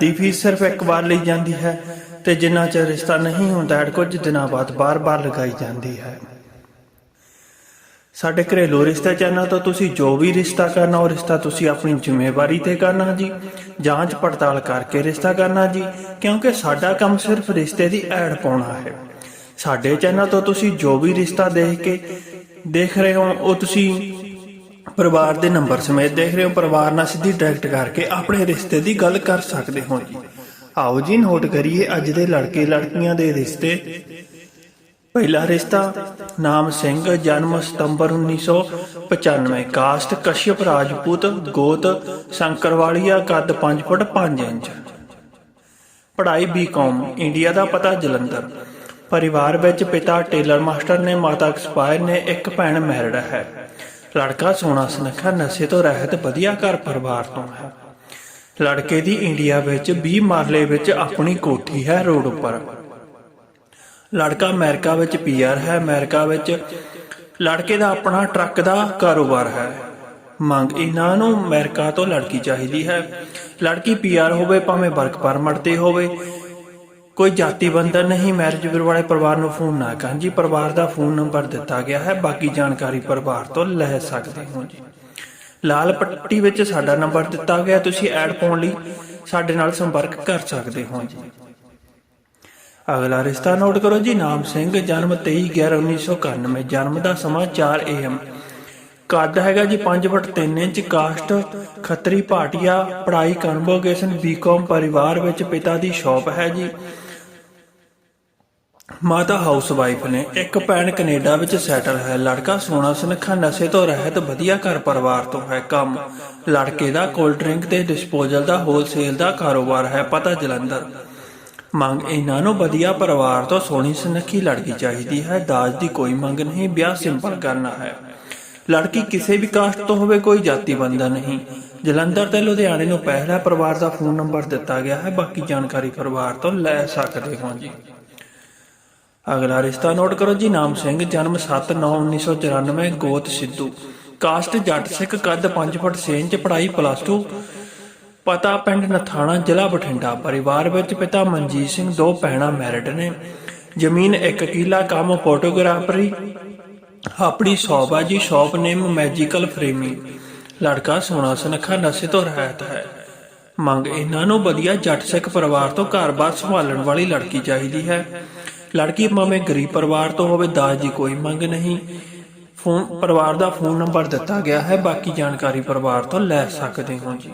ਦੀ fees ਸਿਰਫ ਇੱਕ ਵਾਰ ਲਈ ਜਾਂਦੀ ਹੈ ਤੇ ਜਿੰਨਾ ਚਿਰ ਰਿਸ਼ਤਾ ਨਹੀਂ ਹੁੰਦਾ ਐਡ ਕੁਝ ਦਿਨਾਂ ਬਾਅਦ ਬਾਰ-ਬਾਰ ਲਗਾਈ ਜਾਂਦੀ ਹੈ। ਸਾਡੇ ਘਰੇਲੂ ਰਿਸ਼ਤੇ ਚੈਨਲ ਤੋਂ ਤੁਸੀਂ ਜੋ ਵੀ ਰਿਸ਼ਤਾ ਕਰਨਾ, ਉਹ ਰਿਸ਼ਤਾ ਤੁਸੀਂ ਆਪਣੀ ਜ਼ਿੰਮੇਵਾਰੀ ਤੇ ਕਰਨਾ ਜੀ। ਜਾਂਚ ਪੜਤਾਲ ਕਰਕੇ ਰਿਸ਼ਤਾ ਕਰਨਾ ਜੀ, ਕਿਉਂਕਿ ਸਾਡਾ ਕੰਮ ਸਿਰਫ ਰਿਸ਼ਤੇ ਦੀ ਐਡ ਪਾਉਣਾ ਹੈ। ਸਾਡੇ ਚੈਨਲ ਤੋਂ ਤੁਸੀਂ ਜੋ ਵੀ ਰਿਸ਼ਤਾ ਦੇਖ ਕੇ ਦੇਖ ਰਹੇ ਹੋ, ਉਹ ਤੁਸੀਂ ਪਰਿਵਾਰ ਦੇ ਨੰਬਰ ਸਮੇਤ ਦੇਖ ਰਹੇ ਹੋ, ਪਰਿਵਾਰ ਨਾਲ ਸਿੱਧੀ ਡਾਇਰੈਕਟ ਕਰਕੇ ਆਪਣੇ ਰਿਸ਼ਤੇ ਦੀ ਗੱਲ ਕਰ ਸਕਦੇ ਹੋ ਜੀ। ਆਓ ਜੀ ਨੋਟ ਕਰੀਏ ਅੱਜ ਦੇ ਲੜਕੇ ਲੜਕੀਆਂ ਦੇ ਰਿਸ਼ਤੇ। ਪਹਿਲਾ ਰਿਸ਼ਤਾ, ਨਾਮ ਸਿੰਘ, ਜਨਮ ਸਤੰਬਰ 1995 ਕਾਸਟ ਕਸ਼ਯਪ, ਰਾਜਪੂਤ, ਗੋਤ, ਸ਼ੰਕਰਵਾਲੀਆ, ਕੱਦ 5 ਫੁੱਟ 5 ਇੰਚ। ਪੜ੍ਹਾਈ ਬੀਕਾਮ ਇੰਡੀਆ ਦਾ ਪਤਾ ਜਲੰਧਰ। ਪਰਿਵਾਰ ਵਿੱਚ ਪਿਤਾ ਟੇਲਰ ਮਾਸਟਰ ਨੇ, ਮਾਤਾ ਐਕਸਪਾਇਰ ਨੇ, ਇੱਕ ਭੈਣ ਮੈਰਿਡ ਹੈ। ਲੜਕਾ ਸੋਹਣਾ ਸੁਨੱਖਾ, ਨਸ਼ੇ ਤੋਂ ਰਹਿਤ, ਵਧੀਆ ਘਰ ਪਰਿਵਾਰ ਤੋਂ ਹੈ। ਲੜਕੇ ਦੀ ਇੰਡੀਆ ਵਿੱਚ 20 ਮਰਲੇ ਵਿੱਚ ਆਪਣੀ ਕੋਠੀ ਹੈ ਰੋਡ ਉੱਪਰ। ਲੜਕਾ ਅਮਰੀਕਾ ਵਿੱਚ ਪੀਆਰ ਹੈ, ਅਮਰੀਕਾ ਵਿੱਚ ਲੜਕੇ ਦਾ ਆਪਣਾ ਟਰੱਕ ਦਾ ਕਾਰੋਬਾਰ ਹੈ। ਮੰਗ ਇਹਨਾਂ ਨੂੰ ਅਮਰੀਕਾ ਤੋਂ ਲੜਕੀ ਚਾਹੀਦੀ ਹੈ। ਲੜਕੀ ਪੀਆਰ ਹੋਵੇ, ਭਾਵੇਂ ਵਰਕ ਪਰਮਿਟ ਤੇ ਹੋਵੇ ਕੋਈ ਜਾਤੀ ਬੰਧਨ ਨਹੀਂ ਮੈਰਿਜ ਬਿਊਰੋ ਵਾਲੇ ਪਰਿਵਾਰ ਨੂੰ ਫੋਨ ਨਾ ਕਰਨ ਜੀ। ਪਰਿਵਾਰ ਦਾ ਫੋਨ ਨੰਬਰ ਦਿੱਤਾ ਗਿਆ ਹੈ, ਬਾਕੀ ਜਾਣਕਾਰੀ ਪਰਿਵਾਰ ਤੋਂ ਲੈ ਸਕਦੇ ਹੋ ਜੀ। ਲਾਲ ਪੱਟੀ ਵਿੱਚ ਸਾਡਾ ਨੰਬਰ ਦਿੱਤਾ ਗਿਆ, ਤੁਸੀਂ ਐਡ ਪਾਉਣ ਲਈ ਸਾਡੇ ਨਾਲ ਸੰਪਰਕ ਕਰ ਸਕਦੇ ਹੋ ਜੀ। ਅਗਲਾ ਰਿਸ਼ਤਾ ਨੋਟ ਕਰੋ ਜੀ, ਨਾਮ ਸਿੰਘ, ਜਨਮ 23/11/1991 ਜਨਮ ਦਾ ਸਮਾਂ 4 AM ਕੱਦ ਹੈਗਾ ਜੀ 5 foot 3 inch caste Khatri Bhatia ਪੜਾਈ ਕਨਵੋਕੇਸ਼ਨ ਬੀਕਾਮ ਪਰਿਵਾਰ ਵਿੱਚ ਪਿਤਾ ਦੀ ਸ਼ਾਪ ਹੈ ਜੀ। ਮਾਤਾ ਹਾਊਸ ਵਾਈਫ ਨੇ ਇੱਕ ਭੈਣ ਕੈਨੇਡਾ ਵਿੱਚ ਸੈਟਲ ਹੈ। ਲੜਕਾ ਸੋਹਣਾ, ਸੁਨੱਖਾ, ਨਸ਼ੇ ਤੋਂ ਰਹਿਤ, ਵਧੀਆ ਘਰ ਪਰਿਵਾਰ ਤੋਂ ਹੈ। ਕੰਮ। ਲੜਕੇ ਦਾ ਕੋਲਡ ਡਰਿੰਕ ਤੇ ਡਿਸਪੋਜ਼ਲ ਦਾ ਹੋਲਸੇਲ ਦਾ ਕਾਰੋਬਾਰ ਹੈ ਪਤਾ ਜਲੰਧਰ। ਮੰਗ ਇਹਨਾਂ ਨੂੰ ਵਧੀਆ ਪਰਿਵਾਰ ਤੋਂ ਸੋਹਣੀ, ਸੁਨੱਖੀ ਲੜਕੀ ਚਾਹੀਦੀ ਹੈ। ਦਾਜ ਦੀ ਕੋਈ ਮੰਗ ਨਹੀਂ, ਵਿਆਹ ਸਿੰਪਲ ਕਰਨਾ ਹੈ। ਲੜਕੀ ਕਿਸੇ ਵੀ ਕਾਸਟ ਤੋਂ ਹੋਵੇ ਕੋਈ ਜਾਤੀ ਬੰਦਾ ਨਹੀਂ। ਜਲੰਧਰ ਤੇ ਲੁਧਿਆਣੇ ਨੂੰ ਪਹਿਲਾ ਪਰਿਵਾਰ ਦਾ ਫੋਨ ਨੰਬਰ ਦਿੱਤਾ ਗਿਆ ਹੈ। ਬਾਕੀ ਜਾਣਕਾਰੀ ਪਰਿਵਾਰ ਤੋਂ ਲੈ ਸਕਦੇ ਹੋ ਜੀ। ਅਗਲਾ ਰਿਸ਼ਤਾ ਨੋਟ ਕਰੋ ਜੀ, ਨਾਮ ਸਿੰਘ, ਜਨਮ 7/9/1994 ਗੋਤ ਸਿੱਧੂ। ਕਾਸਟ ਜੱਟ ਸਿੱਖ ਕੱਦ 5 ਫੁੱਟ 6 ਇੰਚ, ਪੜ੍ਹਾਈ ਪਲੱਸ 2 ਪਤਾ ਪਿੰਡ ਨਥਾਣਾ, ਜ਼ਿਲ੍ਹਾ ਬਠਿੰਡਾ। ਪਰਿਵਾਰ ਵਿੱਚ ਪਿਤਾ ਮਨਜੀਤ ਸਿੰਘ, ਦੋ ਭੈਣਾਂ ਮੈਰਿਡ ਨੇ। ਜ਼ਮੀਨ ਇੱਕ ਕਿੱਲਾ, ਕੰਮ ਫੋਟੋਗ੍ਰਾਫਰੀ ਆਪਣੀ ਸ਼ੌਪ ਹੈ ਜੀ ਸ਼ੌਪ ਨੇਮ ਮੈਜੀਕਲ ਫਰੇਮਿੰਗ ਲੜਕਾ ਸੋਹਣਾ ਸੁਨੱਖਾ, ਨਸ਼ੇ ਤੋਂ ਰਹਿਤ ਹੈ। ਮੰਗ, ਇਹਨਾਂ ਨੂੰ ਵਧੀਆ ਜੱਟ ਸਿੱਖ ਪਰਿਵਾਰ ਤੋਂ ਘਰ-ਬਾਰ ਸੰਭਾਲਣ ਵਾਲੀ ਲੜਕੀ ਚਾਹੀਦੀ ਹੈ। ਲੜਕੀ ਭਾਵੇਂ ਗਰੀਬ ਪਰਿਵਾਰ ਤੋਂ ਹੋਵੇ, ਦਾਜ ਦੀ ਕੋਈ ਮੰਗ ਨਹੀਂ। ਫੋਨ, ਪਰਿਵਾਰ ਦਾ ਫੋਨ ਨੰਬਰ ਦਿੱਤਾ ਗਿਆ ਹੈ, ਬਾਕੀ ਜਾਣਕਾਰੀ ਪਰਿਵਾਰ ਤੋਂ ਲੈ ਸਕਦੇ ਹੋ ਜੀ।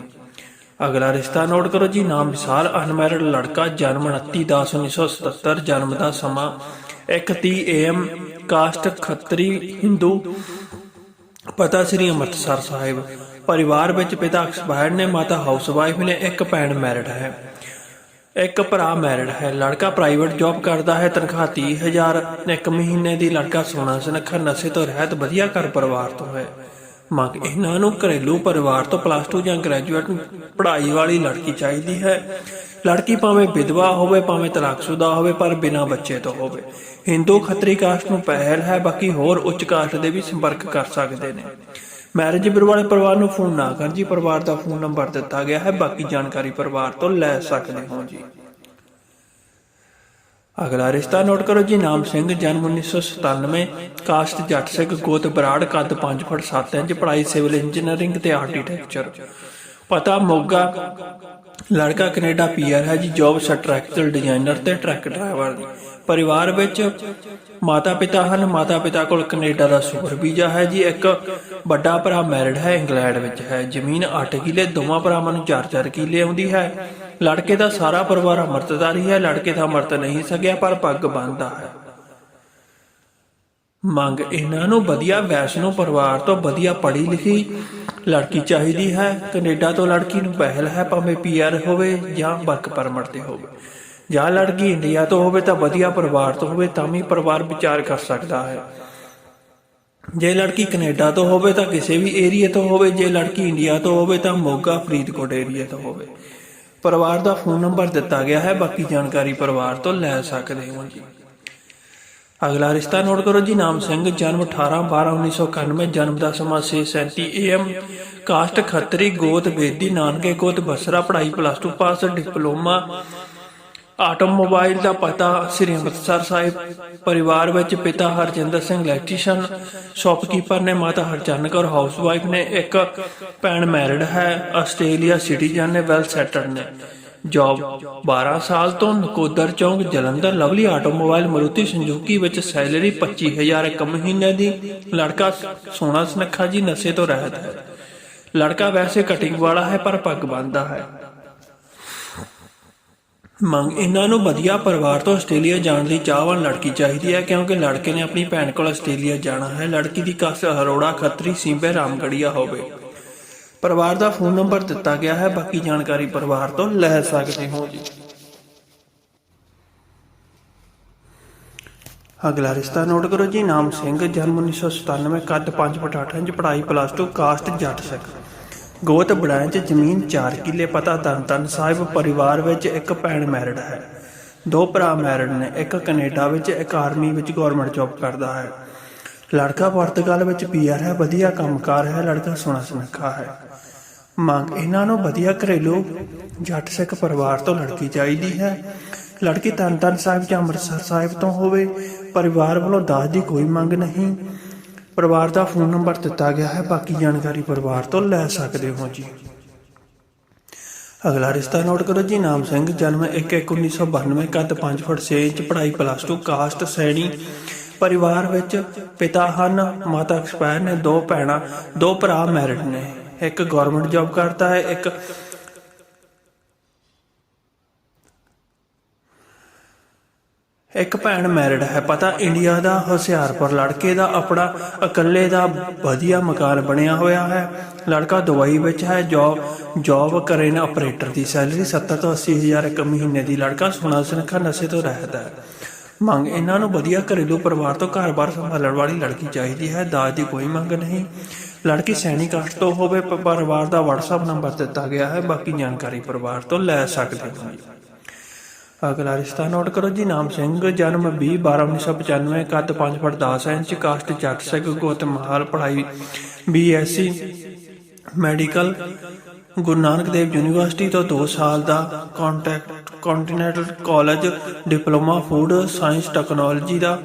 ਅਗਲਾ ਰਿਸ਼ਤਾ ਨੋਟ ਕਰੋ ਜੀ, ਨਾਮ ਵਿਸ਼ਾਲ, ਅਨਮੈਰਿਡ ਲੜਕਾ, ਜਨਮ 29/10/1977 ਜਨਮ ਦਾ ਸਮਾਂ 1:30 AM ਕਾਸਟ ਖੱਤਰੀ, ਹਿੰਦੂ। ਪਤਾ ਸ੍ਰੀ ਅੰਮ੍ਰਿਤਸਰ ਸਾਹਿਬ। ਪਰਿਵਾਰ ਵਿੱਚ ਪਿਤਾ ਐਕਸਪਾਇਰ ਨੇ, ਮਾਤਾ ਹਾਊਸ ਵਾਈਫ ਨੇ, ਇੱਕ ਭੈਣ ਮੈਰਿਡ ਹੈ। ਇੱਕ ਭਰਾ ਮੈਰਿਡ ਹੈ। ਲੜਕਾ ਪ੍ਰਾਈਵੇਟ ਜੌਬ ਕਰਦਾ ਹੈ। ਤਨਖਾਹ 30000 ਇੱਕ ਮਹੀਨੇ ਦੀ ਲੜਕਾ ਸੋਹਣਾ ਸੁਨੱਖਾ ਨਸ਼ੇ ਤੋਂ ਰਹਿਤ ਵਧੀਆ ਘਰ ਪਰਿਵਾਰ ਤੋਂ ਹੈ। ਮੰਗ ਇਹਨਾਂ ਨੂੰ ਘਰੇਲੂ ਪਰਿਵਾਰ ਤੋਂ ਪਲੱਸ 2 ਜਾਂ ਗ੍ਰੈਜੂਏਟ ਪੜ੍ਹਾਈ ਵਾਲੀ ਲੜਕੀ ਚਾਹੀਦੀ ਹੈ। ਲੜਕੀ ਭਾਵੇਂ ਵਿਧਵਾ ਹੋਵੇ, ਭਾਵੇਂ ਤਲਾਕਸ਼ੁਦਾ ਹੋਵੇ, ਪਰ ਬਿਨਾਂ ਬੱਚੇ ਤੋਂ ਹੋਵੇ। ਹਿੰਦੂ ਖੱਤਰੀ ਕਾਸਟ ਨੂੰ ਪਹਿਲ ਹੈ। ਬਾਕੀ ਹੋਰ ਉੱਚ ਕਾਸਟ ਦੇ ਵੀ ਸੰਪਰਕ ਕਰ ਸਕਦੇ ਨੇ। ਮੈਰਿਜ ਬਿਊਰੋ ਵਾਲੇ ਪਰਿਵਾਰ ਨੂੰ ਫੋਨ ਨਾ ਕਰ ਜੀ, ਪਰਿਵਾਰ ਦਾ ਫੋਨ ਨੰਬਰ ਦਿੱਤਾ ਗਿਆ ਹੈ, ਬਾਕੀ ਜਾਣਕਾਰੀ ਪਰਿਵਾਰ ਤੋਂ ਲੈ ਸਕਦੇ ਹੋ ਜੀ। ਅਗਲਾ ਰਿਸ਼ਤਾ ਨੋਟ ਕਰੋ ਜੀ, ਨਾਮ ਸਿੰਘ, ਜਨਮ 1997 ਕਾਸਟ ਜੱਟ ਸਿੱਖ ਗੋਤ ਬਰਾੜ, ਕੱਦ 5 ਫੁੱਟ 7 ਇੰਚ, ਪੜ੍ਹਾਈ ਸਿਵਲ ਇੰਜੀਨੀਅਰਿੰਗ ਤੇ ਆਰਕੀਟੈਕਚਰ। ਪਤਾ ਮੋਗਾ, ਲੜਕਾ ਕੈਨੇਡਾ ਪੀਆਰ ਹੈ ਜੀ, ਜੌਬ ਸਟਰਕਚਰਲ ਡਿਜ਼ਾਈਨਰ ਤੇ ਟਰੱਕ ਡਰਾਈਵਰ ਦੀ। ਪਰਿਵਾਰ ਵਿੱਚ ਮਾਤਾ ਪਿਤਾ ਹਨ। ਮਾਤਾ ਪਿਤਾ ਕੋਲ ਕੈਨੇਡਾ ਦਾ ਸੁਪਰ ਵੀਜ਼ਾ ਹੈ ਜੀ। ਇੱਕ ਵੱਡਾ ਭਰਾ ਮੈਰਿਡ ਹੈ, ਇੰਗਲੈਂਡ ਵਿੱਚ ਹੈ। ਜ਼ਮੀਨ 8 ਕਿੱਲੇ, ਦੋਵਾਂ ਭਰਾਵਾਂ ਨੂੰ 4-4 ਕਿੱਲੇ ਆਉਂਦੀ ਹੈ। ਲੜਕੇ ਦਾ ਸਾਰਾ ਪਰਿਵਾਰ ਅਮਰਤਧਾਰੀ ਹੈ। ਲੜਕੇ ਦਾ ਅਮਰਤ ਨਹੀਂ ਸਕਿਆ, ਪਰ ਪੱਗ ਬੰਨਦਾ ਹੈ। ਮੰਗ ਇਹਨਾਂ ਨੂੰ ਵਧੀਆ ਵੈਸ਼ਨੂ ਪਰਿਵਾਰ ਤੋਂ ਵਧੀਆ ਪੜ੍ਹੀ ਲਿਖੀ ਲੜਕੀ ਚਾਹੀਦੀ ਹੈ। ਕੈਨੇਡਾ ਤੋਂ ਲੜਕੀ ਨੂੰ ਪਹਿਲ ਹੈ, ਭਾਵੇਂ ਪੀਆਰ ਹੋਵੇ ਜਾਂ ਵਰਕ ਪਰਮਿਟ ਤੇ ਹੋਵੇ। ਜਾਂ ਲੜਕੀ ਇੰਡੀਆ ਤੋਂ ਹੋਵੇ ਤਾਂ ਵਧੀਆ ਪਰਿਵਾਰ ਤੋਂ ਹੋਵੇ ਤਾਂ ਵੀ ਪਰਿਵਾਰ ਵਿਚਾਰ ਕਰ ਸਕਦਾ ਹੈ। ਜੇ ਲੜਕੀ ਕੈਨੇਡਾ ਤੋਂ ਹੋਵੇ ਤਾਂ ਕਿਸੇ ਵੀ ਏਰੀਆ ਤੋਂ ਹੋਵੇ, ਜੇ ਲੜਕੀ ਇੰਡੀਆ ਤੋਂ ਹੋਵੇ ਤਾਂ ਮੋਗਾ, ਫਰੀਦਕੋਟ ਏਰੀਆ ਤੋਂ ਹੋਵੇ। ਪਰਿਵਾਰ ਦਾ ਫੋਨ ਨੰਬਰ ਦਿੱਤਾ ਗਿਆ ਹੈ, ਬਾਕੀ ਜਾਣਕਾਰੀ ਪਰਿਵਾਰ ਤੋਂ ਲੈ ਸਕਦੇ ਹੋ ਜੀ। ਅਗਲਾ ਰਿਸ਼ਤਾ ਨੋਟ ਕਰੋ ਜੀ, ਨਾਮ ਸਿੰਘ, ਜਨਮ 18 12 1991 ਜਨਮ ਦਾ ਸਮਾਂ 6:37 AM ਕਾਸਟ ਖੱਤਰੀ, ਗੋਤ ਬੇਦੀ ਨਾਨਕੇ ਗੋਤ, ਬਸਰਾ, ਪੜ੍ਹਾਈ ਪਲੱਸ 2 ਪਾਸ, ਡਿਪਲੋਮਾ ਆਟੋਮੋਬਾਈਲ ਦਾ ਪਤਾ ਸ੍ਰੀ ਅੰਮ੍ਰਿਤਸਰ ਸਾਹਿਬ, ਪਰਿਵਾਰ ਵਿੱਚ ਪਿਤਾ ਹਰਜਿੰਦਰ ਸਿੰਘ ਇਲੈਕਟ੍ਰੀਸ਼ੀਅਨ ਸ਼ਾਪਕੀਪਰ ਨੇ ਮਾਤਾ ਹਰਚਰਨ ਕੌਰ ਹਾਊਸਵਾਈਫ ਨੇ ਇੱਕ ਭੈਣ ਮੈਰਿਡ ਹੈ, ਆਸਟ੍ਰੇਲੀਆ ਸਿਟੀਜ਼ਨ ਨੇ ਵੈਲ ਸੈਟਲਡ ਨੇ। ਜੌਬ 12 ਸਾਲ ਤੋਂ Nakodar Chowk, Jalandhar, Lovely automobile Maruti Suzuki ਵਿੱਚ ਸੈਲਰੀ 25000 ਇੱਕ ਮਹੀਨੇ ਦੀ। ਲੜਕਾ ਸੋਨਾ ਸਨਖਾ ਜੀ, ਨਸ਼ੇ ਤੋਂ ਰਹਿਤ ਹੈ। ਲੜਕਾ ਵੈਸੇ ਕਟਿੰਗ ਵਾਲਾ ਹੈ, ਪਰ ਪੱਗ ਬੰਨਦਾ ਹੈ। ਮੰਗ ਇਹਨਾਂ ਨੂੰ ਵਧੀਆ ਪਰਿਵਾਰ ਤੋਂ ਆਸਟ੍ਰੇਲੀਆ ਜਾਣ ਦੀ ਚਾਹਵਾਨ ਲੜਕੀ ਚਾਹੀਦੀ ਹੈ, ਕਿਉਂਕਿ ਲੜਕੇ ਨੇ ਆਪਣੀ ਭੈਣ ਕੋਲ ਆਸਟ੍ਰੇਲੀਆ ਜਾਣਾ ਹੈ। ਲੜਕੀ ਦੀ ਕਸ ਅਰੋੜਾ ਖੱਤਰੀ, ਸਿੰਬੇ, ਰਾਮਗੜੀਆ ਹੋਵੇ। ਪਰਿਵਾਰ ਦਾ ਫੋਨ ਨੰਬਰ ਦਿੱਤਾ ਗਿਆ ਹੈ। ਬਾਕੀ ਜਾਣਕਾਰੀ ਪਰਿਵਾਰ ਤੋਂ ਲੈ ਸਕਦੇ ਹੋ ਜੀ। ਅਗਲਾ ਰਿਸ਼ਤਾ ਨੋਟ ਕਰੋ ਜੀ। ਨਾਮ ਸਿੰਘ, ਜਨਮ 1997 ਕੱਦ 5 ਫੁੱਟ 8 ਇੰਚ ਪੜ੍ਹਾਈ ਪਲੱਸ 2 ਕਾਸਟ ਜੱਟ ਸਿੱਖ। ਗੋਤ ਬੜਾਂ ਜ਼ਮੀਨ 4 ਕਿੱਲੇ ਪਤਾ ਤਨ ਸਾਹਿਬ ਪਰਿਵਾਰ ਵਿੱਚ ਇੱਕ ਭੈਣ ਮੈਰਿਡ ਹੈ। ਦੋ ਭਰਾ ਮੈਰਿਡ ਨੇ, ਇੱਕ ਕੈਨੇਡਾ ਵਿੱਚ, ਇੱਕ ਆਰਮੀ ਵਿੱਚ ਗਵਰਨਮੈਂਟ ਜੌਬ ਕਰਦਾ ਹੈ। ਲੜਕਾ ਪੁਰਤਗਾਲ ਵਿੱਚ ਪੀਆਰ ਹੈ, ਵਧੀਆ ਕੰਮਕਾਰ ਹੈ, ਲੜਕਾ ਸੋਹਣਾ ਸੁਨੱਖਾ ਹੈ। ਮੰਗ ਇਹਨਾਂ ਨੂੰ ਵਧੀਆ ਘਰੇਲੂ ਜੱਟ ਸਿੱਖ ਪਰਿਵਾਰ ਤੋਂ ਲੜਕੀ ਚਾਹੀਦੀ ਹੈ। ਲੜਕੀ ਤਨ ਤਨ ਸਾਹਿਬ ਜਾਂ ਅੰਮ੍ਰਿਤਸਰ ਸਾਹਿਬ ਤੋਂ ਹੋਵੇ, ਪਰਿਵਾਰ ਵੱਲੋਂ ਦਾਜ ਦੀ ਕੋਈ ਮੰਗ ਨਹੀਂ। ਪਰਿਵਾਰ ਦਾ ਫੋਨ ਨੰਬਰ ਦਿੱਤਾ ਗਿਆ ਹੈ। ਬਾਕੀ ਜਾਣਕਾਰੀ ਪਰਿਵਾਰ ਤੋਂ ਲੈ ਸਕਦੇ ਹੋ ਜੀ। ਅਗਲਾ ਰਿਸ਼ਤਾ ਨੋਟ ਕਰੋ ਜੀ। ਨਾਮ ਸਿੰਘ, ਜਨਮ 1/1992 ਕੱਦ 5 ਫੁੱਟ 6 ਇੰਚ, ਪੜ੍ਹਾਈ ਪਲੱਸ 2 ਕਾਸਟ ਸੈਣੀ ਪਰਿਵਾਰ ਵਿੱਚ ਪਿਤਾ ਹਨ, ਮਾਤਾ ਐਕਸਪਾਇਰ ਨੇ ਦੋ ਭੈਣਾਂ, ਦੋ ਭਰਾ ਮੈਰਿਡ ਨੇ। ਇੱਕ ਗਵਰਨਮੈਂਟ ਜੌਬ ਕਰਦਾ ਹੈ, ਇੱਕ ਇੱਕ ਭੈਣ ਮੈਰਿਡ ਹੈ, ਪਤਾ ਇੰਡੀਆ ਦਾ ਹੁਸ਼ਿਆਰਪੁਰ ਲੜਕੇ ਦਾ ਆਪਣਾ ਇਕੱਲੇ ਦਾ ਵਧੀਆ ਮਕਾਨ ਬਣਿਆ ਹੋਇਆ ਹੈ। ਲੜਕਾ ਦੁਬਈ ਵਿੱਚ ਹੈ ਜੌਬ ਜੌਬ ਕਰੇ ਨਾ ਆਪਰੇਟਰ ਦੀ ਸੈਲਰੀ 70 ਤੋਂ 80 ਹਜ਼ਾਰ ਇੱਕ ਮਹੀਨੇ ਦੀ। ਲੜਕਾ ਸੋਨਾ ਸੁਨੱਖਾ ਨਸ਼ੇ ਤੋਂ ਰਹਿਤ ਹੈ। ਮੰਗ, ਇਹਨਾਂ ਨੂੰ ਵਧੀਆ ਘਰੇਲੂ ਪਰਿਵਾਰ ਤੋਂ ਘਰ-ਬਾਰ ਸੰਭਾਲਣ ਵਾਲੀ ਲੜਕੀ ਚਾਹੀਦੀ ਹੈ, ਦਾਜ ਦੀ ਕੋਈ ਮੰਗ ਨਹੀਂ। ਲੜਕੀ ਸੈਣੀ ਕਾਸਟ ਤੋਂ ਹੋਵੇ, ਪਰਿਵਾਰ ਦਾ WhatsApp ਨੰਬਰ ਦਿੱਤਾ ਗਿਆ ਹੈ, ਬਾਕੀ ਜਾਣਕਾਰੀ ਪਰਿਵਾਰ ਤੋਂ ਲੈ ਸਕਦੇ ਹੋ। ਅਗਲਾ ਰਿਸ਼ਤਾ ਨੋਟ ਕਰੋ ਜੀ, ਨਾਮ ਸਿੰਘ, ਜਨਮ 20 12 1995 ਕੱਦ 5 ਫੁੱਟ 10 ਇੰਚ ਕਾਸਟ ਜੱਟ ਸਿੰਘ ਗੋਤ ਮਹਾਲ ਪੜ੍ਹਾਈ B Sc medical Guru Nanak Dev university ਤੋਂ 2 ਸਾਲ ਦਾ contact continental college diploma food science technology ਦਾ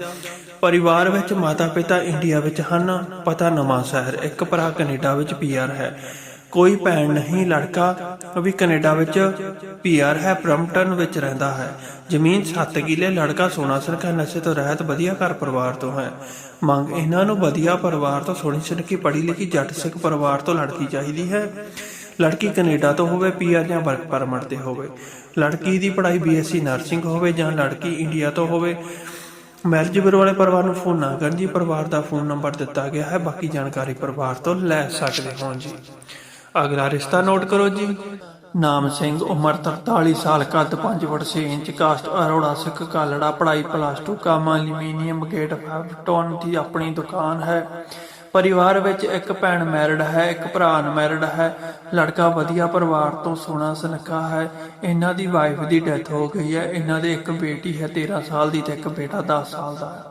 ਪਰਿਵਾਰ ਵਿੱਚ ਮਾਤਾ ਪਿਤਾ ਇੰਡੀਆ ਵਿੱਚ ਹਨ, ਪਤਾ ਨਵਾਂ ਸ਼ਹਿਰ, ਇੱਕ ਭਰਾ ਕੈਨੇਡਾ ਵਿੱਚ ਪੀਆਰ ਹੈ। ਕੋਈ ਭੈਣ ਨਹੀਂ, ਲੜਕਾ ਵੀ ਕੈਨੇਡਾ ਵਿੱਚ ਪੀਆਰ ਹੈ ਬ੍ਰਮਟਨ ਵਿੱਚ ਰਹਿੰਦਾ ਹੈ। ਜ਼ਮੀਨ 7 ਕਿੱਲੇ, ਲੜਕਾ ਸੋਨਾ ਸਰਕਾ, ਨਸ਼ੇ ਤੋਂ ਰਹਿਤ, ਵਧੀਆ ਘਰ ਪਰਿਵਾਰ ਤੋਂ ਹੈ। ਮੰਗ ਇਹਨਾਂ ਨੂੰ ਵਧੀਆ ਪਰਿਵਾਰ ਤੋਂ ਸੋਹਣੀ ਸੁਨੱਖੀ ਪੜ੍ਹੀ ਲਿਖੀ, ਜੱਟ ਸਿੱਖ ਪਰਿਵਾਰ ਤੋਂ ਲੜਕੀ ਚਾਹੀਦੀ ਹੈ। ਲੜਕੀ ਕੈਨੇਡਾ ਤੋਂ ਹੋਵੇ ਪੀਆਰ ਜਾਂ ਵਰਕ ਪਰਮਿਟ ਤੇ ਹੋਵੇ। ਲੜਕੀ ਦੀ ਪੜ੍ਹਾਈ ਬੀਐਸਸੀ ਨਰਸਿੰਗ ਹੋਵੇ ਜਾਂ ਲੜਕੀ ਇੰਡੀਆ ਤੋਂ ਹੋਵੇ, ਮੈਰਿਜ ਬਿਊਰੋ ਵਾਲੇ ਪਰਿਵਾਰ ਨੂੰ ਫੋਨ ਨਾ ਕਰਨ ਜੀ, ਪਰਿਵਾਰ ਦਾ ਫੋਨ ਨੰਬਰ ਦਿੱਤਾ ਗਿਆ ਹੈ। ਬਾਕੀ ਜਾਣਕਾਰੀ ਪਰਿਵਾਰ ਤੋਂ ਲੈ ਸਕਦੇ ਹੋ ਜੀ। ਅਗਲਾ ਰਿਸ਼ਤਾ ਨੋਟ ਕਰੋ ਜੀ। ਨਾਮ ਸਿੰਘ, ਉਮਰ 43 ਸਾਲ, ਕੱਦ 5 foot 6 inch caste Arora Sikh Kalra, ਪੜ੍ਹਾਈ ਪਲੱਸ 2 ਕਾਮਾ, ਐਲੂਮੀਨੀਅਮ, ਗੇਟ 5 ਦੀ ਆਪਣੀ ਦੁਕਾਨ ਹੈ। ਪਰਿਵਾਰ ਵਿੱਚ ਇੱਕ ਭੈਣ ਮੈਰਿਡ ਹੈ, ਇੱਕ ਭਰਾ ਅਨਮੈਰਿਡ ਹੈ। ਲੜਕਾ ਵਧੀਆ ਪਰਿਵਾਰ ਤੋਂ ਸੋਹਣਾ ਸੁਨੱਖਾ ਹੈ। ਇਹਨਾਂ ਦੀ ਵਾਈਫ ਦੀ ਡੈਥ ਹੋ ਗਈ ਹੈ। ਇਹਨਾਂ ਦੇ ਇੱਕ ਬੇਟੀ ਹੈ 13 ਸਾਲ ਦੀ ਤੇ ਇੱਕ ਬੇਟਾ 10 ਸਾਲ ਦਾ ਹੈ।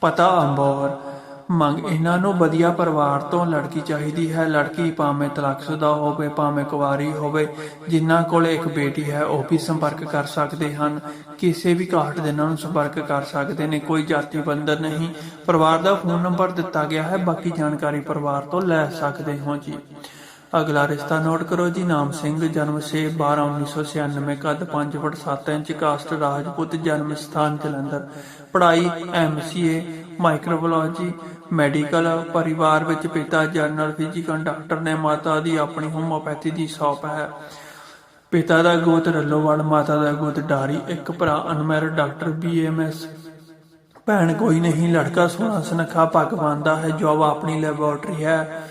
ਪਤਾ ਅੰਬੋਰ ਮੰਗ ਇਹਨਾਂ ਨੂੰ ਵਧੀਆ ਪਰਿਵਾਰ ਤੋਂ ਲੜਕੀ ਚਾਹੀਦੀ ਹੈ। ਲੜਕੀ ਭਾਵੇਂ ਤਲਾਕਸ਼ੁਦਾ ਹੋਵੇ, ਭਾਵੇਂ ਕੁਵਾਰੀ ਹੋਵੇ, ਜਿਨ੍ਹਾਂ ਕੋਲ ਇੱਕ ਬੇਟੀ ਹੈ, ਉਹ ਵੀ ਸੰਪਰਕ ਕਰ ਸਕਦੇ ਹਨ। ਕਿਸੇ ਵੀ ਕਾਹਟ ਦੇ ਨਾਲ ਸੰਪਰਕ ਕਰ ਸਕਦੇ ਨੇ, ਕੋਈ ਜਾਤੀ ਬੰਧਨ ਨਹੀਂ। ਪਰਿਵਾਰ ਦਾ ਫੋਨ ਨੰਬਰ ਦਿੱਤਾ ਗਿਆ ਹੈ, ਬਾਕੀ ਜਾਣਕਾਰੀ ਪਰਿਵਾਰ ਤੋਂ ਲੈ ਸਕਦੇ ਹੋ ਜੀ। ਅਗਲਾ ਰਿਸ਼ਤਾ ਨੋਟ ਕਰੋ ਜੀ, ਨਾਮ ਸਿੰਘ, ਜਨਮ 6 12 1996 ਕੱਦ 5 ਫੁੱਟ 7 ਇੰਚ ਕਾਸਟ ਰਾਜਪੂਤ, ਜਨਮ ਸਥਾਨ ਜਲੰਧਰ। ਪੜ੍ਹਾਈ ਐਮਸੀਏ ਮਾਈਕਰੋਬਾਇਓਲੋਜੀ ਮੈਡੀਕਲ ਪਰਿਵਾਰ ਵਿੱਚ ਪਿਤਾ ਜਨਰਲ ਫਿਜ਼ੀਕਲ ਡਾਕਟਰ ਨੇ ਮਾਤਾ ਦੀ ਆਪਣੀ ਹੋਮੋਪੈਥੀ ਦੀ ਸ਼ਾਪ ਹੈ। ਪਿਤਾ ਦਾ ਗੋਤ ਰੱਲੋਵਾਲ, ਮਾਤਾ ਦਾ ਗੋਤ ਡਾਰੀ, ਇੱਕ ਭਰਾ ਅਨਮੈਰਿਡ ਡਾਕਟਰ ਬੀਐਮਐਸ ਭੈਣ ਕੋਈ ਨਹੀਂ, ਲੜਕਾ ਸੋਹਣਾ ਸੁਨੱਖਾ ਪੱਗ ਦਾ ਹੈ ਜੋਬ ਆਪਣੀ ਲੈਬੋਰਟਰੀ ਹੈ,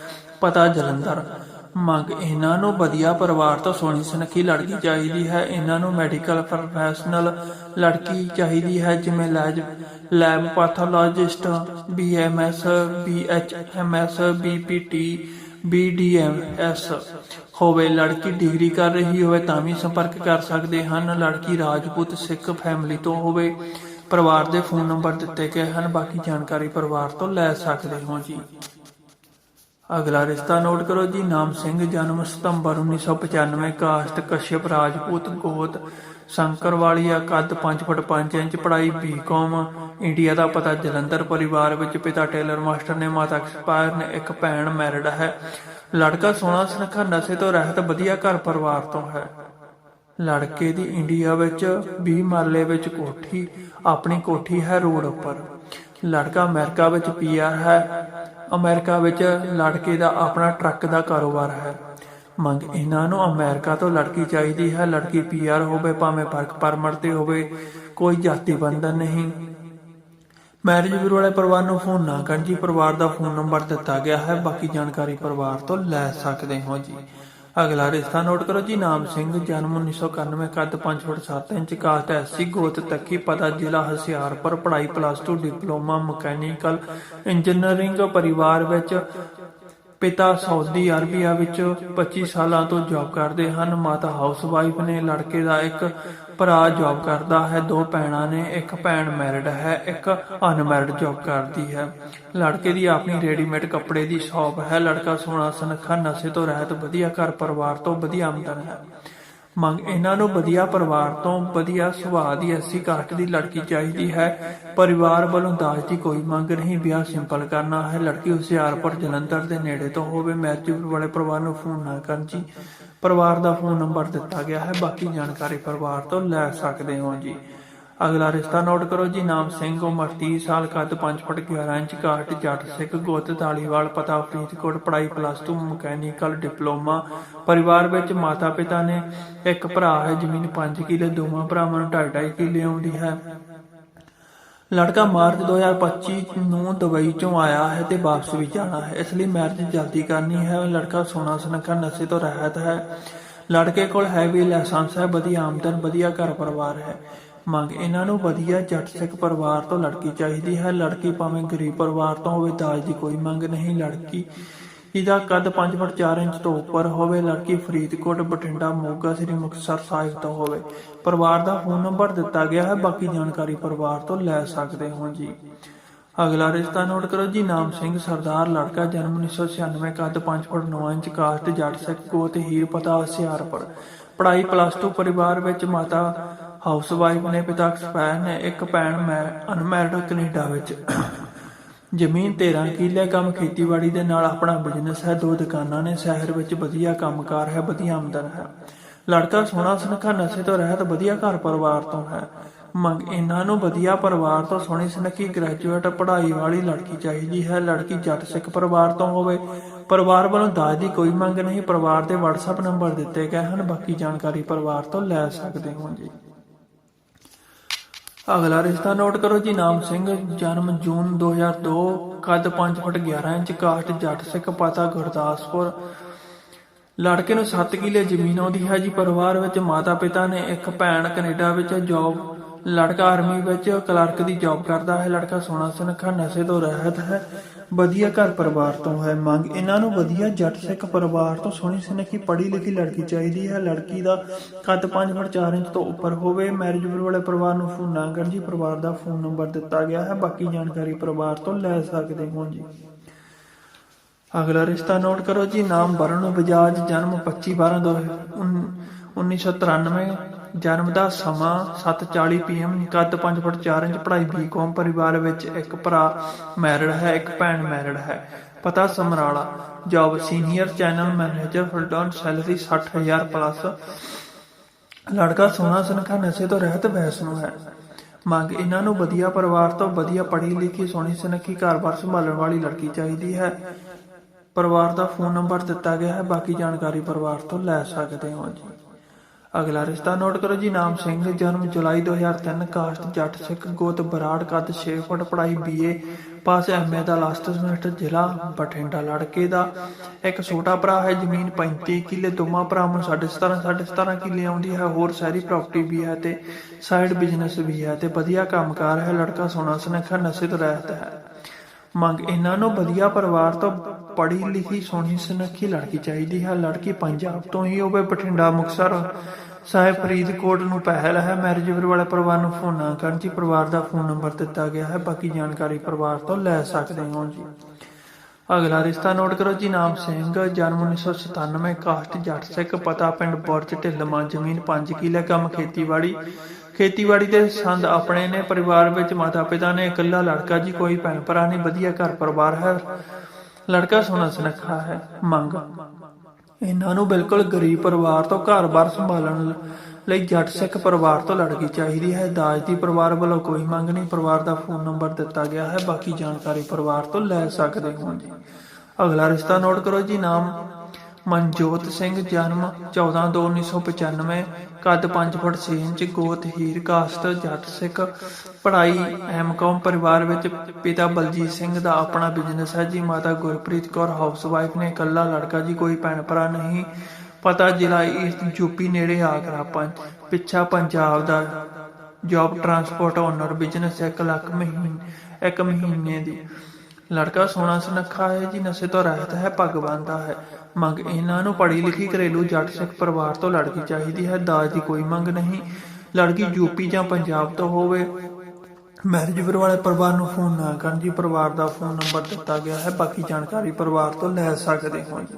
ਪਤਾ ਜਲੰਧਰ। ਮੰਗ ਇਹਨਾਂ ਨੂੰ ਵਧੀਆ ਪਰਿਵਾਰ ਤੋਂ ਸੋਹਣੀ ਸੁਨੱਖੀ ਲੜਕੀ ਚਾਹੀਦੀ ਹੈ। ਇਹਨਾਂ ਨੂੰ ਮੈਡੀਕਲ ਪ੍ਰੋਫੈਸ਼ਨਲ ਲੜਕੀ ਚਾਹੀਦੀ ਹੈ, ਜਿਵੇਂ ਲੈਜ lab pathologist BMS BHMS BPT BDMS ਹੋਵੇ ਲੜਕੀ ਡਿਗਰੀ ਕਰ ਰਹੀ ਹੋਵੇ ਤਾਂ ਵੀ ਸੰਪਰਕ ਕਰ ਸਕਦੇ ਹਨ। ਲੜਕੀ ਰਾਜਪੂਤ ਸਿੱਖ ਫੈਮਿਲੀ ਤੋਂ ਹੋਵੇ, ਪਰਿਵਾਰ ਦੇ ਫੋਨ ਨੰਬਰ ਦਿੱਤੇ ਗਏ ਹਨ। ਬਾਕੀ ਜਾਣਕਾਰੀ ਪਰਿਵਾਰ ਤੋਂ ਲੈ ਸਕਦੇ ਹੋ ਜੀ। ਅਗਲਾ ਰਿਸ਼ਤਾ ਨੋਟ ਕਰੋ ਜੀ, ਨਾਮ ਸਿੰਘ, ਜਨਮ ਸਤੰਬਰ 1995 ਕਾਸਟ ਕਸ਼ਯਪ, ਰਾਜਪੂਤ, ਗੋਤ ਸ਼ੰਕਰਵਾਲੀਆ ਕੱਦ 5 ਫੁੱਟ 5 ਇੰਚ, ਪੜ੍ਹਾਈ ਬੀਕਾਮ ਇੰਡੀਆ ਦਾ ਪਤਾ ਜਲੰਧਰ ਪਰਿਵਾਰ ਵਿੱਚ ਪਿਤਾ ਟੇਲਰ ਮਾਸਟਰ ਨੇ, ਮਾਤਾ ਐਕਸਪਾਇਰ ਨੇ, ਇੱਕ ਭੈਣ ਮੈਰਿਡ ਹੈ। ਲੜਕਾ ਸੋਹਣਾ ਸੁਨੱਖਾ, ਨਸ਼ੇ ਤੋਂ ਰਹਿਤ, ਵਧੀਆ ਘਰ ਪਰਿਵਾਰ ਤੋਂ ਹੈ। ਲੜਕੇ ਦੀ ਇੰਡੀਆ ਵਿੱਚ 20 ਮਰਲੇ ਵਿੱਚ ਕੋਠੀ, ਆਪਣੀ ਕੋਠੀ ਹੈ ਰੋਡ ਉੱਪਰ। ਲੜਕਾ ਅਮਰੀਕਾ ਵਿੱਚ ਪੀਆਰ ਹੈ। ਅਮਰੀਕਾ ਵਿੱਚ ਲੜਕੇ ਦਾ ਆਪਣਾ ਟਰੱਕ ਦਾ ਕਾਰੋਬਾਰ ਹੈ। ਮੰਗ, ਇਹਨਾਂ ਨੂੰ ਅਮਰੀਕਾ ਤੋਂ ਲੜਕੀ ਚਾਹੀਦੀ ਹੈ। ਲੜਕੀ ਪੀਆਰ ਹੋਵੇ, ਭਾਵੇਂ ਵਰਕ ਪਰਮਿਟ ਤੇ ਹੋਵੇ, ਕੋਈ ਜਾਤੀ ਬੰਧਨ ਨਹੀਂ। ਮੈਰਿਜ ਬਿਊਰੋ ਵਾਲੇ ਪਰਿਵਾਰ ਨੂੰ ਫੋਨ ਨਾ ਕਰਨ ਜੀ। ਪਰਿਵਾਰ ਦਾ ਫੋਨ ਨੰਬਰ ਦਿੱਤਾ ਗਿਆ ਹੈ। ਬਾਕੀ ਜਾਣਕਾਰੀ ਪਰਿਵਾਰ ਤੋਂ ਲੈ ਸਕਦੇ ਹੋ ਜੀ। ਅਗਲਾ ਰਿਸ਼ਤਾ ਨੋਟ ਕਰੋ ਜੀ, ਨਾਮ ਸਿੰਘ, ਜਨਮ 1991 ਕੱਦ 5 ਫੁੱਟ 7 ਇੰਚ, ਕਾਸਟ ਐਸਸੀ ਗੋਤ ਤੱਕੀ, ਪਤਾ ਜ਼ਿਲ੍ਹਾ ਹਸਿਆਰਪੁਰ, ਪੜ੍ਹਾਈ ਪਲੱਸ 2 ਡਿਪਲੋਮਾ ਮਕੈਨੀਕਲ ਇੰਜੀਨੀਅਰਿੰਗ, ਪਰਿਵਾਰ ਵਿੱਚ ਪਿਤਾ ਸਾਊਦੀ ਅਰਬੀਆ ਵਿੱਚ 25 ਸਾਲਾਂ ਤੋਂ ਜੌਬ ਕਰਦੇ ਹਨ। ਮਾਤਾ ਹਾਊਸ ਨੇ ਲੜਕੇ ਦਾ ਇੱਕ ਭਰਾ ਜੌਬ ਕਰਦਾ ਹੈ। ਦੋ ਭੈਣਾਂ ਨੇ, ਇੱਕ ਭੈਣ ਮੈਰਿਡ ਹੈ, ਇੱਕ ਅਨਮੈਰਿਡ ਜੌਬ ਕਰਦੀ ਹੈ। ਲੜਕੇ ਦੀ ਆਪਣੀ ਰੈਡੀਮੇਡ ਕੱਪੜੇ ਦੀ ਸ਼ਾਪ ਹੈ। ਲੜਕਾ ਸੋਹਣਾ ਸੁਨੱਖਾ, ਨਸ਼ੇ ਤੋਂ ਰਹਿਤ, ਵਧੀਆ ਘਰ ਪਰਿਵਾਰ ਤੋਂ ਵਧੀਆ ਆਮਦਨ ਹੈ। ਮੰਗ ਇਹਨਾਂ ਨੂੰ ਵਧੀਆ ਪਰਿਵਾਰ ਤੋਂ ਵਧੀਆ ਸੁਭਾਅ ਦੀ ਅੱਸੀ ਕਾਸਟ ਦੀ ਲੜਕੀ ਚਾਹੀਦੀ ਹੈ। ਪਰਿਵਾਰ ਵੱਲੋਂ ਦਾਜ ਦੀ ਕੋਈ ਮੰਗ ਨਹੀਂ, ਵਿਆਹ ਸਿੰਪਲ ਕਰਨਾ ਹੈ। ਲੜਕੀ ਹੁਸ਼ਿਆਰਪੁਰ, ਜਲੰਧਰ ਦੇ ਨੇੜੇ ਤੋਂ ਹੋਵੇ ਮੈਰਿਜ ਵਾਲੇ ਪਰਿਵਾਰ ਨੂੰ ਫੋਨ ਨਾ ਕਰਨ ਜੀ। ਪਰਿਵਾਰ ਦਾ ਫੋਨ ਨੰਬਰ ਦਿੱਤਾ ਗਿਆ ਹੈ। ਬਾਕੀ ਜਾਣਕਾਰੀ ਪਰਿਵਾਰ ਤੋਂ ਲੈ ਸਕਦੇ ਹੋ ਜੀ। ਅਗਲਾ ਰਿਸ਼ਤਾ ਨੋਟ ਕਰੋ ਜੀ, ਨਾਮ ਸਿੰਘ, ਉਮਰ 30 ਸਾਲ, ਕੱਦ 5 ਫੁੱਟ 11 ਇੰਚ ਕਾਟ ਜੱਟ ਸਿੱਖ, ਗੋਤ, ਧਾਲੀਵਾਲ, ਪਤਾ, ਫਰੀਦਕੋਟ, ਪੜ੍ਹਾਈ ਪਲੱਸ 2 ਮਕੈਨੀਕਲ ਡਿਪਲੋਮਾ। ਪਰਿਵਾਰ ਵਿੱਚ ਮਾਤਾ ਪਿਤਾ ਨੇ ਇੱਕ ਭਰਾ ਹੈ, ਜ਼ਮੀਨ 5 ਕਿੱਲੇ, ਦੋਵਾਂ ਭਰਾਵਾਂ ਨੂੰ 2.5 ਕਿੱਲੇ ਆਉਂਦੀ ਹੈ। ਲੜਕਾ ਮਾਰਚ 2025 ਨੂੰ ਦੁਬਈ ਚੋਂ ਆਇਆ ਹੈ ਤੇ ਵਾਪਸ ਵੀ ਜਾਣਾ ਹੈ। ਇਸ ਲਈ ਮੈਰਿਜ ਜਲਦੀ ਕਰਨੀ ਹੈ। ਲੜਕਾ ਸੋਨਾ ਸੁਨੱਖਾ ਨਸ਼ੇ ਤੋਂ ਰਹਿਤ ਹੈ। ਲੜਕੇ ਕੋਲ ਹੈਵੀ ਲਾਇਸੈਂਸ ਹੈ, ਵਧੀਆ ਆਮਦਨ, ਵਧੀਆ ਘਰ ਪਰਿਵਾਰ ਹੈ। ਮੰਗ ਇਹਨਾਂ ਨੂੰ ਵਧੀਆ ਜੱਟ ਸਿੱਖ ਪਰਿਵਾਰ ਤੋਂ ਲੜਕੀ ਚਾਹੀਦੀ ਹੈ। ਲੜਕੀ ਭਾਵੇਂ ਗਰੀਬ ਪਰਿਵਾਰ ਤੋਂ ਹੋਵੇ, ਦਾਜ ਦੀ ਕੋਈ ਮੰਗ ਨਹੀਂ। ਲੜਕੀ ਇਹਦਾ ਕੱਦ 5 ਫੁੱਟ 4 ਇੰਚ ਤੋਂ ਉੱਪਰ ਹੋਵੇ, ਲੜਕੀ ਫਰੀਦਕੋਟ, ਬਠਿੰਡਾ, ਮੋਗਾ, ਸ੍ਰੀ ਮੁਕਤਸਰ ਸਾਹਿਬ ਤੋਂ ਹੋਵੇ। ਪਰਿਵਾਰ ਦਾ ਫੋਨ ਨੰਬਰ ਦਿੱਤਾ ਗਿਆ ਹੈ। ਬਾਕੀ ਜਾਣਕਾਰੀ ਪਰਿਵਾਰ ਤੋਂ ਲੈ ਸਕਦੇ ਹੋ ਜੀ। ਅਗਲਾ ਰਿਸ਼ਤਾ ਨੋਟ ਕਰੋ ਜੀ। ਨਾਮ ਸਿੰਘ, ਸਰਦਾਰ, ਲੜਕਾ, ਜਨਮ 1996 ਕੱਦ 5 ਫੁੱਟ 9 ਇੰਚ ਕਾਸਟ ਜੱਟ ਸਿੱਖ, ਗੋਤ ਹੀਰ ਪਤਾ ਹੁਸ਼ਿਆਰਪੁਰ ਪੜ੍ਹਾਈ ਪਲੱਸ 2 ਪਰਿਵਾਰ ਵਿੱਚ ਮਾਤਾ ਹਾਊਸ ਨੇ, ਪਿਤਾ ਐਕਸਪਾਇਰ ਨੇ ਇੱਕ ਭੈਣ ਮੈਂ ਅਨਮੈਰਿਡ ਕੈਨੇਡਾ ਵਿੱਚ। ਜ਼ਮੀਨ 13 ਕਿੱਲੇ, ਕੰਮ ਖੇਤੀਬਾੜੀ ਦੇ ਨਾਲ ਆਪਣਾ ਬਿਜ਼ਨਸ ਹੈ, ਦੋ ਦੁਕਾਨਾਂ ਨੇ, ਸ਼ਹਿਰ ਵਿੱਚ ਵਧੀਆ ਕੰਮਕਾਰ ਹੈ, ਵਧੀਆ ਆਮਦਨ ਹੈ। ਲੜਕਾ ਸੋਹਣਾ ਸੁਨੱਖਾ, ਨਸ਼ੇ ਤੋਂ ਰਹਿਤ, ਵਧੀਆ ਘਰ ਪਰਿਵਾਰ ਤੋਂ ਹੈ। ਮੰਗ ਇਹਨਾਂ ਨੂੰ, ਵਧੀਆ ਪਰਿਵਾਰ ਤੋਂ ਸੋਹਣੀ ਸੁਨੱਖੀ ਗ੍ਰੈਜੂਏਟ ਪੜ੍ਹਾਈ ਵਾਲੀ ਲੜਕੀ ਚਾਹੀਦੀ ਹੈ। ਲੜਕੀ ਜੱਟ ਸਿੱਖ ਪਰਿਵਾਰ ਤੋਂ ਹੋਵੇ, ਪਰਿਵਾਰ ਵੱਲੋਂ ਦਾਜ ਦੀ ਕੋਈ ਮੰਗ ਨਹੀਂ, ਪਰਿਵਾਰ ਦੇ WhatsApp ਨੰਬਰ ਦਿੱਤੇ ਗਏ ਹਨ, ਬਾਕੀ ਜਾਣਕਾਰੀ ਪਰਿਵਾਰ ਤੋਂ ਲੈ ਸਕਦੇ ਹੋ ਜੀ। ਅਗਲਾ ਰਿਸ਼ਤਾ ਨੋਟ ਕਰੋ ਜੀ, ਨਾਮ ਸਿੰਘ, ਜਨਮ ਜੂਨ 2002 ਕੱਦ 5 ਫੁੱਟ 11 ਇੰਚ ਕਾਸਟ ਜੱਟ ਸਿੱਖ, ਪਤਾ ਗੁਰਦਾਸਪੁਰ। ਲੜਕੇ ਨੂੰ 7 ਕਿੱਲੇ ਜ਼ਮੀਨ ਆਉਂਦੀ ਹੈ ਜੀ, ਪਰਿਵਾਰ ਵਿੱਚ ਮਾਤਾ ਪਿਤਾ ਨੇ, ਇੱਕ ਭੈਣ ਕੈਨੇਡਾ ਵਿੱਚ ਜੌਬ ਲੜਕਾ ਆਰਮੀ ਵਿੱਚ ਕਲਰਕ ਦੀ ਜੌਬ ਕਰਦਾ ਹੈ। ਲੜਕਾ ਸੋਹਣਾ ਸੁਨੱਖਾ, ਨਸ਼ੇ ਤੋਂ ਰਹਿਤ ਹੈ। ਵਧੀਆ ਘਰ ਪਰਿਵਾਰ ਤੋਂ ਹੈ। ਮੰਗ, ਇਹਨਾਂ ਨੂੰ ਵਧੀਆ ਜੱਟ ਸਿੱਖ ਪਰਿਵਾਰ ਤੋਂ ਸੋਹਣੀ ਸੁਨੱਖੀ ਪੜ੍ਹੀ ਲਿਖੀ ਲੜਕੀ ਚਾਹੀਦੀ ਹੈ। ਲੜਕੀ ਦਾ ਕੱਦ 5 ਫੁੱਟ 4 ਇੰਚ ਤੋਂ ਉੱਪਰ ਹੋਵੇ। ਮੈਰਿਜ ਵਾਲੇ ਪਰਿਵਾਰ ਨੂੰ ਫੋਨ ਨਾ ਕਰਨ ਜੀ। ਪਰਿਵਾਰ ਦਾ ਫੋਨ ਨੰਬਰ ਦਿੱਤਾ ਗਿਆ ਹੈ। ਬਾਕੀ ਜਾਣਕਾਰੀ ਪਰਿਵਾਰ ਤੋਂ ਲੈ ਸਕਦੇ ਹੋ ਜੀ। ਅਗਲਾ ਰਿਸ਼ਤਾ ਨੋਟ ਕਰੋ ਜੀ। ਨਾਮ ਵਰਣ, ਬਜਾਜ, ਜਨਮ 25 12 1993 ਜਨਮ ਦਾ ਸਮਾਂ 7:40 ਪੀਐਮ ਕੱਦ 5 ਫੁੱਟ 4 ਇੰਚ ਪੜ੍ਹਾਈ ਬੀਕਾਮ ਪਰਿਵਾਰ ਵਿੱਚ ਇੱਕ ਭਰਾ ਮੈਰਿਡ ਹੈ, ਇੱਕ ਭੈਣ ਮੈਰਿਡ ਹੈ। ਪਤਾ Samrala job senior channel manager ਫੁੱਲਡਨ salary 60000 plus ਲੜਕਾ ਸੋਹਣਾ ਸਨਖਾ ਨਸ਼ੇ ਤੋਂ ਰਹਿਤ ਬੈਸ ਨੂੰ ਹੈ। ਮੰਗ, ਇਹਨਾਂ ਨੂੰ ਵਧੀਆ ਪਰਿਵਾਰ ਤੋਂ ਵਧੀਆ ਪੜ੍ਹੀ ਲਿਖੀ ਸੋਹਣੀ ਸੁਨੱਖੀ ਘਰ-ਬਾਰ ਸੰਭਾਲਣ ਵਾਲੀ ਲੜਕੀ ਚਾਹੀਦੀ ਹੈ। ਪਰਿਵਾਰ ਦਾ ਫੋਨ ਨੰਬਰ ਦਿੱਤਾ ਗਿਆ ਹੈ, ਬਾਕੀ ਜਾਣਕਾਰੀ ਪਰਿਵਾਰ ਤੋਂ ਲੈ ਸਕਦੇ ਹੋ ਜੀ। ਅਗਲਾ ਰਿਸ਼ਤਾ ਨੋਟ ਕਰੋ ਜੀ, ਨਾਮ ਸਿੰਘ, ਜਨਮ ਜੁਲਾਈ 2003 ਕਾਸਟ ਜੱਟ ਸਿੱਖ, ਗੋਤ ਬਰਾੜ, ਕੱਦ 6 ਫੁੱਟ, ਪੜ੍ਹਾਈ ਬੀਏ ਪਾਸ ਐਮਏ ਦਾ ਲਾਸਟ ਸਮੈਸਟਰ ਜ਼ਿਲ੍ਹਾ ਬਠਿੰਡਾ, ਲੜਕੇ ਦਾ। ਇੱਕ ਛੋਟਾ ਭਰਾ ਹੈ, ਜ਼ਮੀਨ 35 ਕਿੱਲੇ, ਦੋਵਾਂ ਭਰਾਵਾਂ ਨੂੰ 17.5 17.5 ਕਿੱਲੇ ਆਉਂਦੀ ਹੈ, ਹੋਰ ਸਾਰੀ ਪ੍ਰਾਪਰਟੀ ਵੀ ਹੈ ਤੇ ਸਾਈਡ ਬਿਜ਼ਨਸ ਵੀ ਹੈ ਤੇ ਵਧੀਆ ਕੰਮਕਾਰ ਹੈ, ਲੜਕਾ ਸੋਹਣਾ, ਸੁਨੱਖਾ ਨਸ਼ੇ ਤੋਂ ਰਹਿਤ ਹੈ। ਮੰਗ ਇਹਨਾਂ ਨੂੰ, ਵਧੀਆ ਪਰਿਵਾਰ ਤੋਂ ਪੜ੍ਹੀ ਲਿਖੀ ਸੋਹਣੀ ਸੁਨੱਖੀ ਲੜਕੀ ਚਾਹੀਦੀ ਹੈ। ਲੜਕੀ ਪੰਜਾਬ ਤੋਂ ਹੀ ਹੋਵੇ, ਬਠਿੰਡਾ, ਮੁਕਤਸਰ। ਸਾਹਿਬ ਫਰੀਦਕੋਟ ਨੂੰ ਪਹਿਲ ਹੈ। ਮੈਰਿਜ ਵਾਲੇ ਪਰਿਵਾਰ ਨੂੰ ਫੋਨ ਨਾ ਕਰਨ ਜੀ। ਪਰਿਵਾਰ ਦਾ ਫੋਨ ਨੰਬਰ ਦਿੱਤਾ ਗਿਆ ਹੈ। ਬਾਕੀ ਜਾਣਕਾਰੀ ਪਰਿਵਾਰ ਤੋਂ ਲੈ ਸਕਦੇ ਹੋ ਜੀ। ਅਗਲਾ ਰਿਸ਼ਤਾ ਨੋਟ ਕਰੋ ਜੀ। ਨਾਮ ਸਿੰਘ, ਜਨਮ 1997 ਕਾਸਟ, ਜੱਟ ਸਿੱਖ, ਪਤਾ ਪਿੰਡ ਬੁਰਜ ਢਿੱਲਮਾ ਜ਼ਮੀਨ 5 ਕਿੱਲੇ, ਕੰਮ ਖੇਤੀਬਾੜੀ। ਖੇਤੀਬਾੜੀ ਦੇ ਸੰਦ ਆਪਣੇ ਨੇ। ਪਰਿਵਾਰ ਵਿੱਚ ਮਾਤਾ ਪਿਤਾ ਨੇ। ਇਕੱਲਾ ਲੜਕਾ ਜੀ, ਕੋਈ ਭੈਣ ਭਰਾ ਨਹੀਂ। ਵਧੀਆ ਘਰ ਪਰਿਵਾਰ ਹੈ। ਲੜਕਾ ਸੋਹਣਾ ਸੁਨੱਖਾ ਹੈ, ਮੰਗ। ਇਹਨਾਂ ਨੂੰ ਬਿਲਕੁਲ ਗਰੀਬ ਪਰਿਵਾਰ ਤੋਂ ਘਰ-ਬਾਰ ਸੰਭਾਲਣ ਲਈ ਜੱਟ ਸਿੱਖ ਪਰਿਵਾਰ ਤੋਂ ਲੜਕੀ ਚਾਹੀਦੀ ਹੈ। ਦਾਜ ਦੀ ਪਰਿਵਾਰ ਵੱਲੋਂ ਕੋਈ ਮੰਗ ਨਹੀਂ, ਪਰਿਵਾਰ ਦਾ ਫੋਨ ਨੰਬਰ ਦਿੱਤਾ ਗਿਆ ਹੈ। ਬਾਕੀ ਜਾਣਕਾਰੀ ਪਰਿਵਾਰ ਤੋਂ ਲੈ ਸਕਦੇ ਹੋ ਜੀ। ਅਗਲਾ ਰਿਸ਼ਤਾ ਨੋਟ ਕਰੋ ਜੀ, ਨਾਮ ਮਨਜੋਤ ਸਿੰਘ ਜਨਮ 14/2/1995 ਕੱਦ 5 ਫੁੱਟ 6 ਇੰਚ, ਗੋਤ ਹੀਰ ਕਾਸਟ ਜੱਟ ਸਿੱਖ, ਪੜ੍ਹਾਈ ਐਮਕਾਮ ਪਰਿਵਾਰ ਵਿੱਚ ਪਿਤਾ ਬਲਜੀਤ ਸਿੰਘ ਦਾ ਆਪਣਾ ਬਿਜ਼ਨਸ ਹੈ ਜੀ। ਮਾਤਾ ਗੁਰਪ੍ਰੀਤ ਕੌਰ ਹਾਊਸਵਾਈਫ ਨੇ ਇਕੱਲਾ ਲੜਕਾ ਜੀ, ਕੋਈ ਭੈਣ ਭਰਾ ਨਹੀਂ। ਪਤਾ ਜ਼ਿਲ੍ਹਾ ਇਸ ਯੂਪੀ ਨੇੜੇ ਆਗਰਾ ਪੰਜ, ਪਿੱਛਾ ਪੰਜਾਬ ਦਾ job transport owner business 1 lakh ਮਹੀਨੇ, ਇੱਕ ਮਹੀਨੇ ਦੀ। ਲੜਕਾ ਸੋਹਣਾ ਸੁਨੱਖਾ ਹੈ ਜੀ, ਨਸ਼ੇ ਤੋਂ ਰਹਿਤ ਹੈ ਪੱਗ ਬੰਨਦਾ ਹੈ। ਮੰਗ ਇਹਨਾਂ ਨੂੰ ਪੜ੍ਹੀ ਲਿਖੀ ਘਰੇਲੂ ਜੱਟ ਸਿੱਖ ਪਰਿਵਾਰ ਤੋਂ ਲੜਕੀ ਚਾਹੀਦੀ ਹੈ, ਦਾਜ ਦੀ ਕੋਈ ਮੰਗ ਨਹੀਂ। ਲੜਕੀ ਯੂਪੀ ਜਾਂ ਪੰਜਾਬ ਤੋਂ ਹੋਵੇ। ਮੈਰਿਜ ਵਾਲੇ ਪਰਿਵਾਰ ਨੂੰ ਫੋਨ ਨਾ ਕਰਨ ਜੀ, ਪਰਿਵਾਰ ਦਾ ਫੋਨ ਨੰਬਰ ਦਿੱਤਾ ਗਿਆ ਹੈ, ਬਾਕੀ ਜਾਣਕਾਰੀ ਪਰਿਵਾਰ ਤੋਂ ਲੈ ਸਕਦੇ ਹੋ ਜੀ।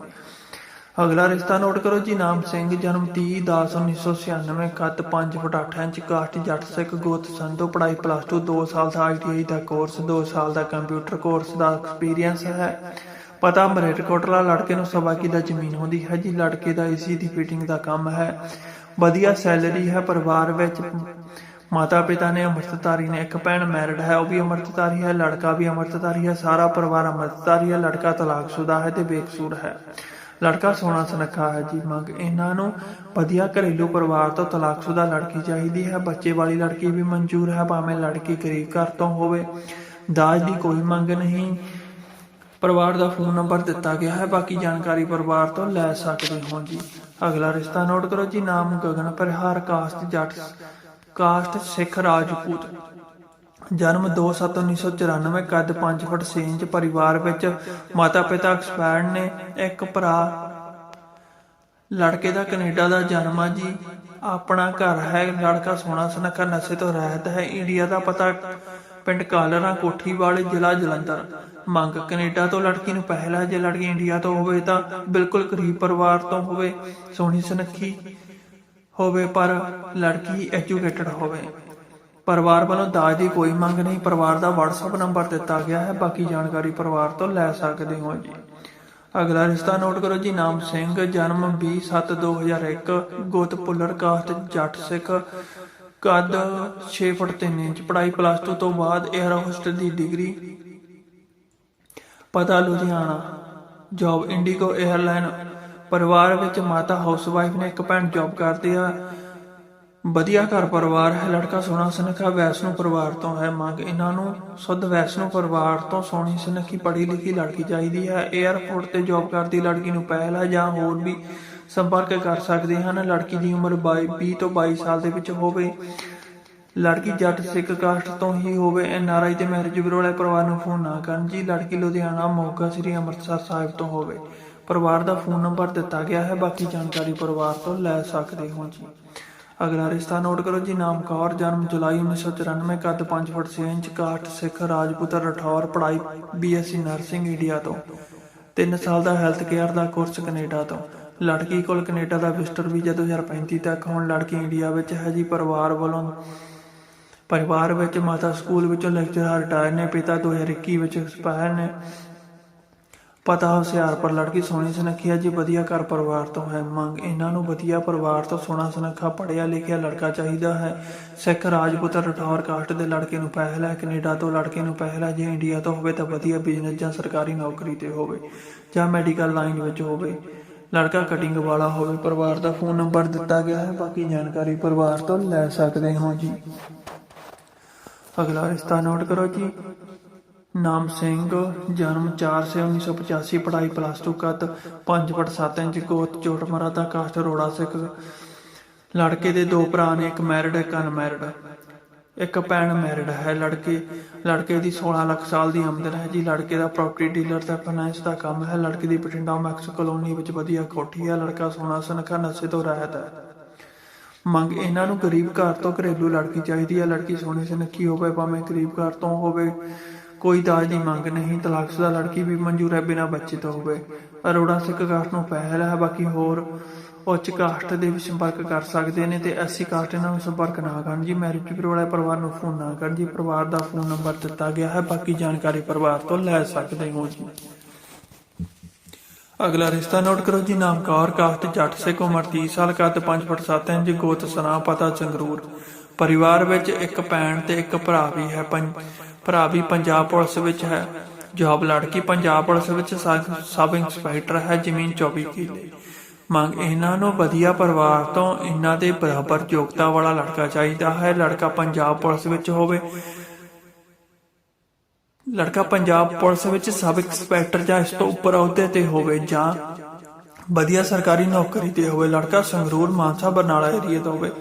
ਅਗਲਾ ਰਿਸ਼ਤਾ ਨੋਟ ਕਰੋ ਜੀ, ਨਾਮ ਸਿੰਘ, ਜਨਮ 30 10 1996 ਕੱਦ 5 foot 8 inch, caste Jatt Sikh, ਗੋਤ ਸੰਧੂ, ਪੜ੍ਹਾਈ ਪਲੱਸ 2 2 ਸਾਲ ਦਾ ਆਈਟੀਆਈ ਦਾ ਕੋਰਸ 2 ਸਾਲ ਦਾ ਕੰਪਿਊਟਰ ਕੋਰਸ ਦਾ ਐਕਸਪੀਰੀਅੰਸ ਹੈ। ਪਤਾ ਮਰੇਟਕੋਟਲਾ ਲੜਕੇ ਨੂੰ ਸਵਾ ਕਿੱਲਾ ਜ਼ਮੀਨ ਹੁੰਦੀ ਹੈ ਜੀ। ਲੜਕੇ ਦਾ ਏਸੀ ਦੀ ਫਿਟਿੰਗ ਦਾ ਕੰਮ ਹੈ। ਵਧੀਆ ਸੈਲਰੀ ਹੈ। ਪਰਿਵਾਰ ਵਿੱਚ ਮਾਤਾ ਪਿਤਾ ਨੇ ਅੰਮ੍ਰਿਤਧਾਰੀ ਨੇ ਇੱਕ ਭੈਣ ਮੈਰਿਡ ਹੈ, ਉਹ ਵੀ ਅੰਮ੍ਰਿਤਧਾਰੀ ਹੈ। ਲੜਕਾ ਵੀ ਅੰਮ੍ਰਿਤਧਾਰੀ ਹੈ। ਸਾਰਾ ਪਰਿਵਾਰ ਅੰਮ੍ਰਿਤਧਾਰੀ ਹੈ। ਲੜਕਾ ਤਲਾਕਸ਼ੁਦਾ ਹੈ ਤੇ ਬੇਕਸੂਰ ਹੈ। ਲੜਕਾ ਸੋਹਣਾ ਸੁਨੱਖਾ ਹੈ ਜੀ। ਮੰਗ ਇਹਨਾਂ ਨੂੰ ਵਧੀਆ ਘਰੇਲੂ ਪਰਿਵਾਰ ਤੋਂ ਤਲਾਕਸ਼ੁਦਾ ਲੜਕੀ ਚਾਹੀਦੀ ਹੈ। ਬੱਚੇ ਵਾਲੀ ਲੜਕੀ ਵੀ ਮਨਜ਼ੂਰ ਹੈ। ਭਾਵੇਂ ਲੜਕੀ ਗਰੀਬ ਘਰ ਤੋਂ ਹੋਵੇ। ਦਾਜ ਦੀ ਕੋਈ ਮੰਗ ਨਹੀਂ। ਪਰਿਵਾਰ ਦਾ ਫੋਨ ਨੰਬਰ ਦਿੱਤਾ ਗਿਆ ਹੈ। ਬਾਕੀ ਜਾਣਕਾਰੀ ਪਰਿਵਾਰ ਤੋਂ ਲੈ ਸਕਦੇ ਹੋ ਜੀ। ਅਗਲਾ ਰਿਸ਼ਤਾ ਨੋਟ ਕਰੋ ਜੀ। ਨਾਮ ਗਗਨ ਪਰਿਹਾਰ, ਕਾਸਟ ਜੱਟ, ਕਾਸਟ ਸਿੱਖ ਰਾਜਪੂਤ। ਜਨਮ 2/7/1994 ਕੱਦ 5 ਫੁੱਟ 6 ਇੰਚ, ਪਰਿਵਾਰ ਵਿੱਚ ਮਾਤਾ ਪਿਤਾ ਐਕਸਪਾਇਰਡ ਨੇ। ਇੱਕ ਭਰਾ ਲੜਕੇ ਦਾ ਕੈਨੇਡਾ ਦਾ ਜਨਮ ਆ ਜੀ। ਆਪਣਾ ਘਰ ਹੈ। ਲੜਕਾ ਸੋਹਣਾ ਸੁਨੱਖਾ, ਨਸ਼ੇ ਤੋਂ ਰਹਿਤ ਹੈ। ਇੰਡੀਆ ਦਾ ਪਤਾ ਪਿੰਡ ਕਾਲਰਾ ਕੋਠੀ ਜ਼ਿਲ੍ਹਾ ਜਲੰਧਰ। ਮੰਗ ਕੈਨੇਡਾ ਤੋਂ ਲੜਕੀ ਨੂੰ ਪਹਿਲਾ ਜੇ ਲੜਕੀ ਇੰਡੀਆ ਤੋਂ ਹੋਵੇ ਤਾਂ ਬਿਲਕੁਲ ਗਰੀਬ ਪਰਿਵਾਰ ਤੋਂ ਹੋਵੇ, ਸੋਹਣੀ ਸੁਨੱਖੀ ਹੋਵੇ, ਪਰ ਲੜਕੀ ਐਜੂਕੇਟਡ ਹੋਵੇ। ਪਰਿਵਾਰ ਵੱਲੋਂ ਦਾਜ ਦੀ ਕੋਈ ਮੰਗ ਨਹੀਂ, ਪਰਿਵਾਰ ਦਾ WhatsApp ਨੰਬਰ ਦਿੱਤਾ ਗਿਆ ਹੈ, ਬਾਕੀ ਜਾਣਕਾਰੀ ਪਰਿਵਾਰ ਤੋਂ ਲੈ ਸਕਦੇ ਹੋ ਜੀ। ਅਗਲਾ ਰਿਸ਼ਤਾ ਨੋਟ ਕਰੋ ਜੀ, ਨਾਮ ਸਿੰਘ, ਜਨਮ 20/7/2001 ਗੋਤ ਪੁੱਲਰ ਕਾਸਟ ਜੱਟ ਸਿੱਖ ਕੱਦ 6 ਫੁੱਟ 3 ਇੰਚ ਪੜਾਈ ਪਲੱਸ 2 ਤੋਂ ਬਾਅਦ 에ਅਰ ਹੋਸਟਲ ਦੀ ਡਿਗਰੀ ਪਤਾ ਲੁਧਿਆਣਾ ਜੌਬ ਇੰਡੀਗੋ 에ਅਰਲਾਈਨ ਪਰਿਵਾਰ ਵਿੱਚ ਮਾਤਾ ਹਾਊਸਵਾਈਫ ਨੇ ਇੱਕ ਭੈਣ ਜੌਬ ਕਰਦੀ ਆ। ਵਧੀਆ ਘਰ ਪਰਿਵਾਰ ਹੈ, ਲੜਕਾ ਸੋਹਣਾ ਸੁਨੱਖਾ, ਵੈਸ਼ਨੂ ਪਰਿਵਾਰ ਤੋਂ ਹੈ ਮੰਗ। ਇਹਨਾਂ ਨੂੰ ਸੁੱਧ ਵੈਸ਼ਨੂ ਪਰਿਵਾਰ ਤੋਂ ਸੋਹਣੀ, ਸੁਨੱਖੀ ਪੜ੍ਹੀ ਲਿਖੀ ਲੜਕੀ ਚਾਹੀਦੀ ਹੈ। 에ਅਰਪੋਰਟ ਤੇ ਜੌਬ ਕਰਦੀ ਲੜਕੀ ਨੂੰ ਪਹਿਲਾ ਜਾਂ ਹੋਰ ਵੀ ਸੰਪਰਕ ਕਰ ਸਕਦੇ ਹਨ। ਲੜਕੀ ਦੀ ਉਮਰ 22 20 ਤੋਂ 22 ਸਾਲ ਦੇ ਵਿੱਚ ਹੋਵੇ। ਲੜਕੀ ਜੱਟ ਸਿੱਖ ਕਾਸਟ ਤੋਂ ਹੀ ਹੋਵੇ। ਐਨਆਰਆਈ ਤੇ ਮੈਰਿਜ ਬਿਊਰੋ ਵਾਲੇ ਪਰਿਵਾਰ ਨੂੰ ਫੋਨ ਨਾ ਕਰਨ। ਜੀ, ਲੜਕੀ ਲੁਧਿਆਣਾ, ਮੋਗਾ, ਸ੍ਰੀ ਅੰਮ੍ਰਿਤਸਰ ਸਾਹਿਬ ਤੋਂ ਹੋਵੇ। ਪਰਿਵਾਰ ਦਾ ਫੋਨ ਨੰਬਰ ਦਿੱਤਾ ਗਿਆ ਹੈ। ਬਾਕੀ ਜਾਣਕਾਰੀ ਪਰਿਵਾਰ ਤੋਂ ਲੈ ਸਕਦੇ ਹੋ ਜੀ। ਅਗਲਾ ਰਿਸ਼ਤਾ ਨੋਟ ਕਰੋ ਜੀ। ਨਾਮ ਕੌਰ, ਜਨਮ ਜੁਲਾਈ 1994 ਕੱਦ 5 foot 6 inch, caste Sikh Rajput Rathore, ਪੜ੍ਹਾਈ ਬੀਐਸਸੀ ਨਰਸਿੰਗ ਇੰਡੀਆ ਤੋਂ। 3 ਸਾਲ ਦਾ ਹੈਲਥ ਕੇਅਰ ਦਾ ਕੋਰਸ ਕੈਨੇਡਾ ਤੋਂ। ਲੜਕੀ ਕੋਲ ਕੈਨੇਡਾ ਦਾ ਵਿਜ਼ਟਰ ਵੀਜ਼ਾ 2035 ਤੱਕ। ਹੁਣ ਲੜਕੀ ਇੰਡੀਆ ਵਿੱਚ ਹੈ ਜੀ ਪਰਿਵਾਰ ਵੱਲੋਂ। ਪਰਿਵਾਰ ਵਿੱਚ ਮਾਤਾ ਸਕੂਲ ਵਿੱਚੋਂ ਲੈਕਚਰਰ ਰਿਟਾਇਰ ਨੇ, ਪਿਤਾ 2021 ਵਿੱਚ ਐਕਸਪਾਇਰ ਨੇ। ਪਤਾ ਹੁਸ਼ਿਆਰਪੁਰ, ਲੜਕੀ ਸੋਹਣੀ ਸੁਨੱਖੀ ਹੈ ਜੀ, ਵਧੀਆ ਘਰ ਪਰਿਵਾਰ ਤੋਂ ਹੈ। ਮੰਗ, ਇਹਨਾਂ ਨੂੰ ਵਧੀਆ ਪਰਿਵਾਰ ਤੋਂ ਸੋਹਣਾ ਸੁਨੱਖਾ, ਪੜ੍ਹਿਆ ਲਿਖਿਆ ਲੜਕਾ ਚਾਹੀਦਾ ਹੈ। ਸਿੱਖ ਰਾਜਪੂਤ ਰਠੌਰ ਕਾਸਟ ਦੇ ਲੜਕੇ ਨੂੰ ਪਹਿਲ ਹੈ। ਕੈਨੇਡਾ ਤੋਂ ਲੜਕੇ ਨੂੰ ਪਹਿਲ ਹੈ। ਜੇ ਇੰਡੀਆ ਤੋਂ ਹੋਵੇ ਤਾਂ ਵਧੀਆ ਬਿਜ਼ਨਸ ਜਾਂ ਸਰਕਾਰੀ ਨੌਕਰੀ ਤੇ ਹੋਵੇ ਜਾਂ ਮੈਡੀਕਲ ਲਾਈਨ ਵਿੱਚ ਹੋਵੇ। ਲੜਕਾ ਕਟਿੰਗ ਵਾਲਾ ਹੋਵੇ, ਪਰਿਵਾਰ ਦਾ ਫੋਨ ਨੰਬਰ ਦਿੱਤਾ ਗਿਆ ਹੈ, ਬਾਕੀ ਜਾਣਕਾਰੀ ਪਰਿਵਾਰ ਤੋਂ ਲੈ ਸਕਦੇ ਹੋ ਜੀ। ਅਗਲਾ ਰਿਸ਼ਤਾ ਨੋਟ ਕਰੋ ਜੀ। ਨਾਮ ਸਿੰਘ, ਜਨਮ 4 ਸੇ 1985 ਪੜ੍ਹਾਈ ਪਲੱਸ 2 ਕੱਦ 5 ਫੁੱਟ 7 ਇੰਚ, ਗੋਤ ਚੋਟ ਮਰਾਦਾ ਕਾਸਟ ਰੋੜਾ ਸਿੱਖ। ਲੜਕੇ ਦੇ ਦੋ ਭਰਾ ਨੇ, ਇੱਕ ਮੈਰਿਡ ਇੱਕ ਅਨਮੈਰਿਡ ਇੱਕ ਭੈਣ ਮੈਰਿਡ ਹੈ, ਲੜਕੇ ਲੜਕੇ ਦੀ 16 ਲੱਖ ਸਾਲ ਦੀ ਆਮਦਨ ਹੈ ਜੀ। ਲੜਕੇ ਦਾ ਪ੍ਰਾਪਰਟੀ ਡੀਲਰ ਦਾ ਫਾਈਨੈਂਸ ਦਾ ਕੰਮ ਹੈ। ਲੜਕੇ ਦੀ ਬਠਿੰਡਾ ਮੈਕਸ ਕਲੋਨੀ ਵਿੱਚ ਵਧੀਆ ਕੋਠੀ ਹੈ। ਲੜਕਾ ਸੋਨਾ ਸੁਨੱਖਾ ਨਸ਼ੇ ਤੋਂ ਰਹਿਤ ਹੈ। ਮੰਗ ਇਹਨਾਂ ਨੂੰ ਗਰੀਬ ਘਰ ਤੋਂ ਘਰੇਲੂ ਲੜਕੀ ਚਾਹੀਦੀ ਹੈ। ਲੜਕੀ ਸੋਹਣੀ ਸਨਖੀ ਹੋਵੇ, ਭਾਵੇਂ ਗਰੀਬ ਘਰ ਤੋਂ ਹੋਵੇ। ਕੋਈ ਦਾਜ ਦੀ ਮੰਗ ਨਹੀਂ। ਤਲਾਕਸ਼ੁਦਾ ਲੜਕੀ ਵੀ ਮਨਜ਼ੂਰ ਹੈ ਬਿਨਾਂ ਬੱਚੇ ਤੋਂ ਹੋਵੇ। ਅਰੋੜਾ ਸਿੱਖ ਘਰ ਨੂੰ ਪਹਿਲ ਹੈ। ਬਾਕੀ ਹੋਰ ਉੱਚ ਕਾਸਟ ਦੇ ਵੀ ਸੰਪਰਕ ਕਰ ਸਕਦੇ ਨੇ ਤੇ ਐਸਸੀ ਕਾਸਟ ਇਹਨਾਂ ਸੰਪਰਕ ਨਾ ਕਰਨ। ਜੀ ਮੈਰਿਜ ਬਿਊਰੋ ਵਾਲੇ ਪਰਿਵਾਰ ਨੂੰ ਫੋਨ ਨਾ ਕਰਨ। ਜੀ, ਪਰਿਵਾਰ ਦਾ ਫੋਨ ਨੰਬਰ ਦਿੱਤਾ ਗਿਆ ਹੈ। ਬਾਕੀ ਜਾਣਕਾਰੀ ਪਰਿਵਾਰ ਤੋਂ ਲੈ ਸਕਦੇ ਹੋ ਜੀ। ਅਗਲਾ ਰਿਸ਼ਤਾ ਨੋਟ ਕਰੋ ਜੀ। ਨਾਮ ਕੌਰ ਕਾਸਟ ਜੱਟ ਸਿੱਖ ਉਮਰ 30 ਸਾਲ, ਕੱਦ 5 ਫੁੱਟ 7 ਇੰਚ, ਗੋਤ ਸਨਾ ਪਤਾ ਸੰਗਰੂਰ ਪਰਿਵਾਰ ਵਿੱਚ ਇੱਕ ਭੈਣ ਤੇ ਇੱਕ ਭਰਾ ਵੀ ਹੈ। ਪੰਜ ਭਰਾ ਵੀ ਪੰਜਾਬ ਪੁਲਿਸ ਵਿੱਚ ਹੈ। ਜੌਬ ਲੜਕੀ ਪੰਜਾਬ ਪੁਲਿਸ ਵਿੱਚ ਸਬ ਸਬ ਇੰਸਪੈਕਟਰ ਹੈ। ਜ਼ਮੀਨ 24 ਕਿੱਲੇ। ਮੰਗ ਇਹਨਾਂ ਨੂੰ ਵਧੀਆ ਪਰਿਵਾਰ ਤੋਂ ਇਹਨਾਂ ਦੇ ਬਰਾਬਰ ਯੋਗਤਾ ਵਾਲਾ ਲੜਕਾ ਚਾਹੀਦਾ ਹੈ। ਲੜਕਾ ਪੰਜਾਬ ਪੁਲਿਸ ਵਿੱਚ ਹੋਵੇ। ਲੜਕਾ ਪੰਜਾਬ ਪੁਲਿਸ ਵਿੱਚ ਸਬ ਇੰਸਪੈਕਟਰ ਜਾਂ ਇਸ ਤੋਂ ਉੱਪਰ ਅਹੁਦੇ ਤੇ ਹੋਵੇ ਜਾਂ ਵਧੀਆ ਸਰਕਾਰੀ ਨੌਕਰੀ ਤੇ ਹੋਵੇ, ਲੜਕਾ ਸੰਗਰੂਰ ਮਾਨਸਾ ਬਰਨਾਲਾ ਏਰੀਆ ਤੋਂ ਹੋਵੇ,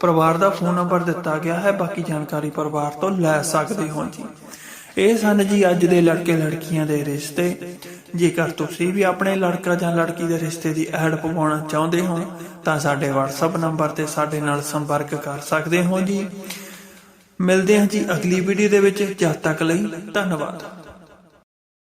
ਪਰਿਵਾਰ ਦਾ ਫੋਨ ਨੰਬਰ ਦਿੱਤਾ ਗਿਆ ਹੈ। ਬਾਕੀ ਜਾਣਕਾਰੀ ਪਰਿਵਾਰ ਤੋਂ ਲੈ ਸਕਦੇ ਹੋ ਜੀ। ਇਹ ਸਨ ਜੀ ਅੱਜ ਦੇ ਲੜਕੇ ਲੜਕੀਆਂ ਦੇ ਰਿਸ਼ਤੇ। ਜੇਕਰ ਤੁਸੀਂ ਵੀ ਆਪਣੇ ਲੜਕਾ ਜਾਂ ਲੜਕੀ ਦੇ ਰਿਸ਼ਤੇ ਦੀ ਐਡ ਪਵਾਉਣਾ ਚਾਹੁੰਦੇ ਹੋ, ਤਾਂ ਸਾਡੇ WhatsApp ਨੰਬਰ ਤੇ ਸਾਡੇ ਨਾਲ ਸੰਪਰਕ ਕਰ ਸਕਦੇ ਹੋ ਜੀ। ਮਿਲਦੇ ਹਾਂ ਜੀ ਅਗਲੀ ਵੀਡੀਓ ਦੇ ਵਿੱਚ। ਜਦ ਤੱਕ ਲਈ ਧੰਨਵਾਦ।